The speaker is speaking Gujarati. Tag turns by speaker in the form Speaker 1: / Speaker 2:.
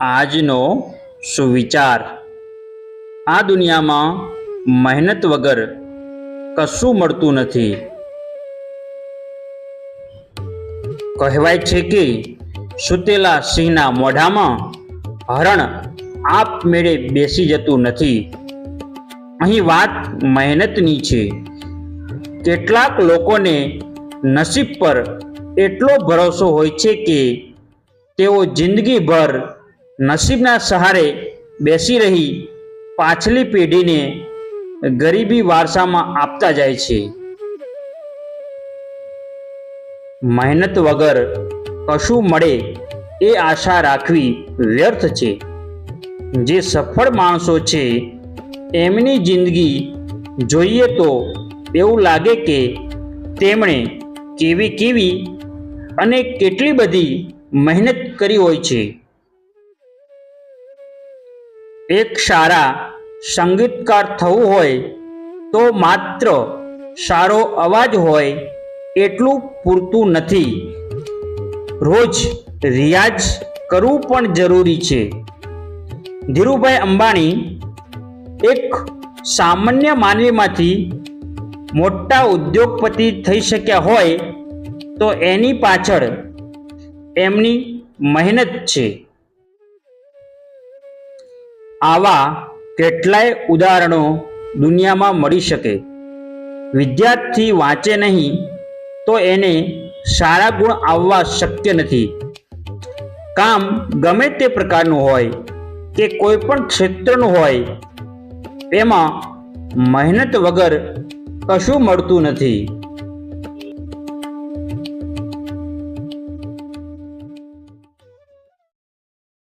Speaker 1: આજનો સુવિચાર. આ દુનિયામાં મહેનત વગર કશું મળતું નથી. કહેવાય છે કે સુતેલા સિંહના મોઢામાં હરણ આપમેળે બેસી જતું નથી. અહીં વાત મહેનતની છે. કેટલાક લોકોને નસીબ પર એટલો ભરોસો હોય છે કે તેઓ જિંદગીભર નસીબના સહારે બેસી રહી પાછલી પેઢીને ગરીબી વારસામાં આપતા જાય છે. મહેનત વગર કશું મળે એ આશા રાખવી વ્યર્થ છે. જે સફળ માણસો છે, એમની જિંદગી જોઈએ તો એવું લાગે કે તેમણે કેવી કેવી અને કેટલી બધી મહેનત કરી હોય છે. એક સારા સંગીતકાર થવું હોય તો માત્ર સારો અવાજ હોય એટલું પૂરતું નથી. રોજ રિયાઝ કરવું પણ જરૂરી છે. ધીરુભાઈ અંબાણી એક સામાન્ય માનવીમાંથી મોટા ઉદ્યોગપતિ થઈ શક્યા હોય તો એની પાછળ એમની મહેનત છે. આવા કેટલાય ઉદાહરણો દુનિયામાં મળી શકે. વિદ્યાર્થી વાંચે નહીં તો એને સારા ગુણ આવવા શક્ય નથી. કામ ગમે તે પ્રકારનું હોય કે કોઈ પણ ક્ષેત્રનું હોય, તેમાં મહેનત વગર કશું મળતું નથી.